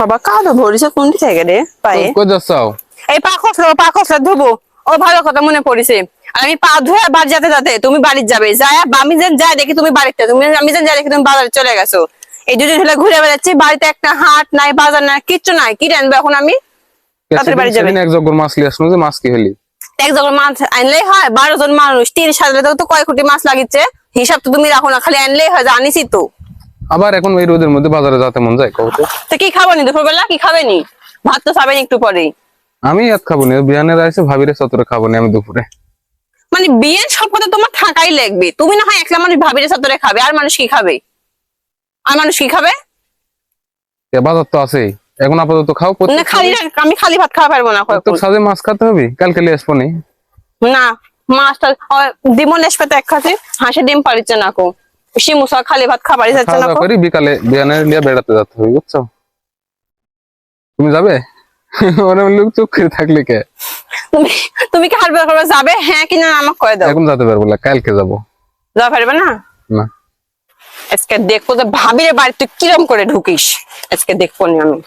বাবা কাদো ভরিছে কোনটি থেকে রে পায়ে। কই যাচ্ছাও এই পা খসলো পা খসলো ধুবো। ও ভালো কথা মনে পড়েছে আর আমি পা ধুয়ে যেতে যেতে তুমি বাড়ি যাবে। যাই আমি যেন যাই দেখি তুমি বাড়িতে তুমি আমি যেন যাই দেখি তুমি বাজারে চলে গেছো। এই দুদিন হলে ঘুরে বেড়াচ্ছি বাড়িতে একটা হাট নাই বাজার নাই কিচ্ছু নাই। কি রানবে এখন আমি? তাড়াতাড়ি বাড়ি যাবে। এক জগর মাছ লিয়ে আসলো যে মাছ কি হলি? এক জগর মাছ আনলেই হয় বারো জন মানুষ তিরিশ হাজার তো কয় কোটি মাছ লাগিচ্ছে হিসাব তো তুমি রাখো না খালি আনলেই হয় জানিসই তো। আবার এখন এই রোদের মধ্যে বাজারে যেতে মন যায় কত তো কি খাবেনি? দুপুরবেলা কি খাবেনি? ভাত তো খাবেনি একটু পরেই। আমি এত খাব না আইসে ভাবিরে সতরে খাব না আমি দুপুরে। মানে বিয়ের সব কথা তোমার থাকাই লাগবে। তুমি না হয় একলা মানুষ ভাবিরে সাথে খাবে আর মানুষ কি খাবে? আর মানুষ কি খাবে? এ বাজার তো আছেই। এখন আপাতত খাও না খালি আমি খালি ভাত খাওয়া পারব না তো সাজে মাছ খেতে হবে? কালকে লিয়ে আসব নি মাছটা এসবে তো এক খাসি হাঁসে ডিম পারিচ্ছে না কো। শিমুসা খালি ভাত খাবারই যাচ্ছে না করি বিকালে বিয়ানে নিয়ে বেড়াতে যেতে হবে বুঝছ? তুমি যাবে? ওরা লোক চুপ করে থাকলে কে? তুমি তুমি কি হারবে করবে যাবে? হ্যাঁ কি না আমাকে কয়ে দাও। এখন যেতে পারব না কালকে যাব। যাওয়া পারবে না? না। আজকে দেখব যে ভাবিরে বাড়িতে কিরম করে ঢুকিস। আজকে দেখব নি আমি।